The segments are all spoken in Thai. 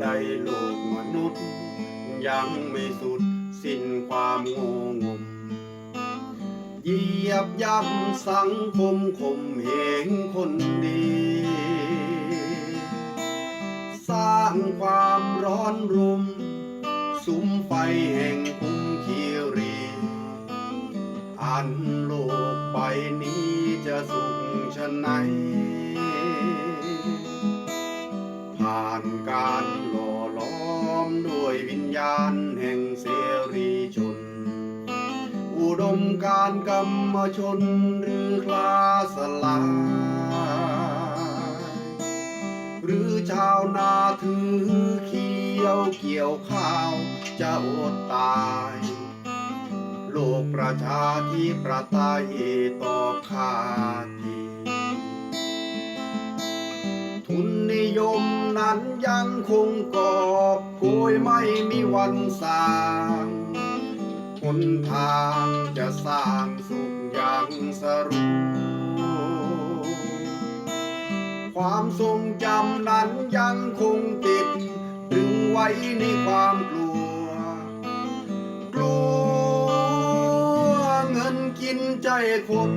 ใดโลกมนุษย์ ยังไม่สุดสิ้นความโง่งมเหยียบย่ำสังคมข่มเหงคนดี สร้างความร้อนรุม สุมไฟแห่งคุ้มคีรี อันโลกไปนี้จะสุขชะไหนผ่านการ วิญญาณแห่งเสรีชน อุดมการกรรมชนหรือคลาสลาย หรือชาวนาถือเขียวเกี่ยวข้าวจะอดตาย โลกประชาธิปไตยต่อขาดที ยมนั้นยังคงกอบโกยไม่มีวันสางหนทางจะสร้างสุขอย่างสรุปความทรงจำนั้นยังคงติดตรึงไว้ในความกลัว กลัวเงินกินใจคน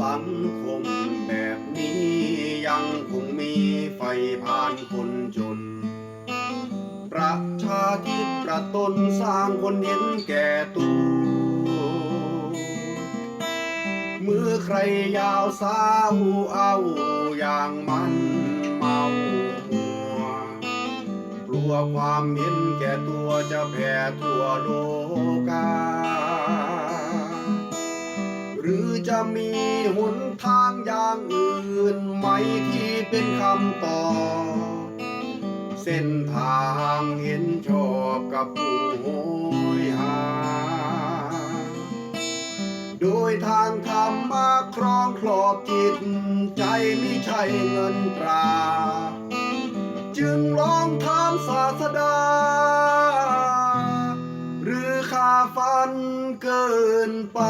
สังคมแบบนี้ยังคงมีไฟผ่านคนจน ประชาธิปประตนสร้างคนเห็นแก่ตัวมือใครยาวสาวเอาอย่างมันเมาหัวกลัวความเห็นแก่ตัวจะแผ่ทั่วโลกา รือจะมีหนทางอย่างอื่นไหมที่เป็นคำตอบเส้นทางเห็นชอบกับผู้โหยหา โดยทางธรรมมาครองครอบจิตใจไม่ใช่เงินตรา จึงลองถามศาสดาาฝันเกินไป